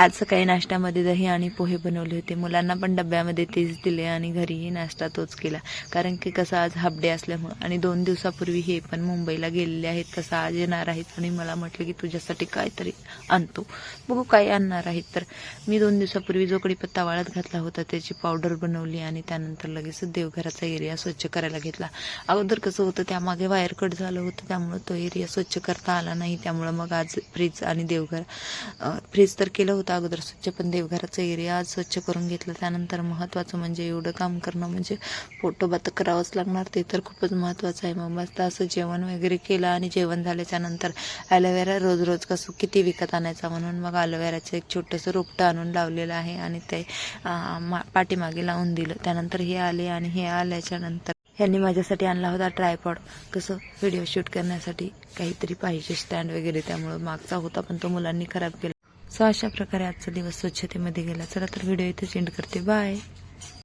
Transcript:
आज सकाळी नाश्त्यामध्ये दही आणि पोहे बनवले होते. मुलांना पण डब्यामध्ये तेच दिले आणि घरीही नाश्ता तोच केला. कारण की कसं आज हाफ डे असल्यामुळं आणि दोन दिवसापूर्वी हे पण मुंबईला गेलेले आहेत. कसं आज येणार आहेत आणि मला म्हटलं की तुझ्यासाठी काहीतरी आणतो. बघू काय आणणार आहेत. तर मी दोन दिवसापूर्वी जो कडीपत्ता वाळत घातला होता त्याची पावडर बनवली आणि त्यानंतर लगेच देवघराचा एरिया स्वच्छ करायला घेतला. अगोदर कसं होतं त्यामागे वायर कट झालं होतं त्यामुळं तो एरिया स्वच्छ करता आला नाही. त्यामुळं मग आज फ्रीज आणि देवघर फ्रीज तर केलं होतं अगोदर स्वच्छ पण देवघराचा एरिया आज स्वच्छ करून घेतलं. त्यानंतर महत्त्वाचं म्हणजे एवढं काम करणं म्हणजे फोटो करावंच लागणार. ते तर खूपच महत्त्वाचं आहे. मग मस्त असं जेवण वगैरे केलं आणि जेवण झाल्याच्यानंतर ॲलोवेरा रोज रोज कसं किती विकत आणायचा म्हणून मग ॲलोवेराचं एक छोटंसं रोपटं आणून लावलेलं आहे आणि ते मा पाठीमागे लावून दिलं. त्यानंतर हे आले आणि हे आल्याच्यानंतर माझ्यासाठी आणला होता ट्रायपॉड कसं? व्हिडिओ शूट करण्यासाठी काहीतरी पाहिजे स्टँड वगैरे त्यामुळं मागचा होता पण तो मुलांनी खराब केला. सो अशा प्रकारे आजचा दिवस स्वच्छतेमध्ये गेला. चला तर व्हिडिओ इथे सेंड करते. बाय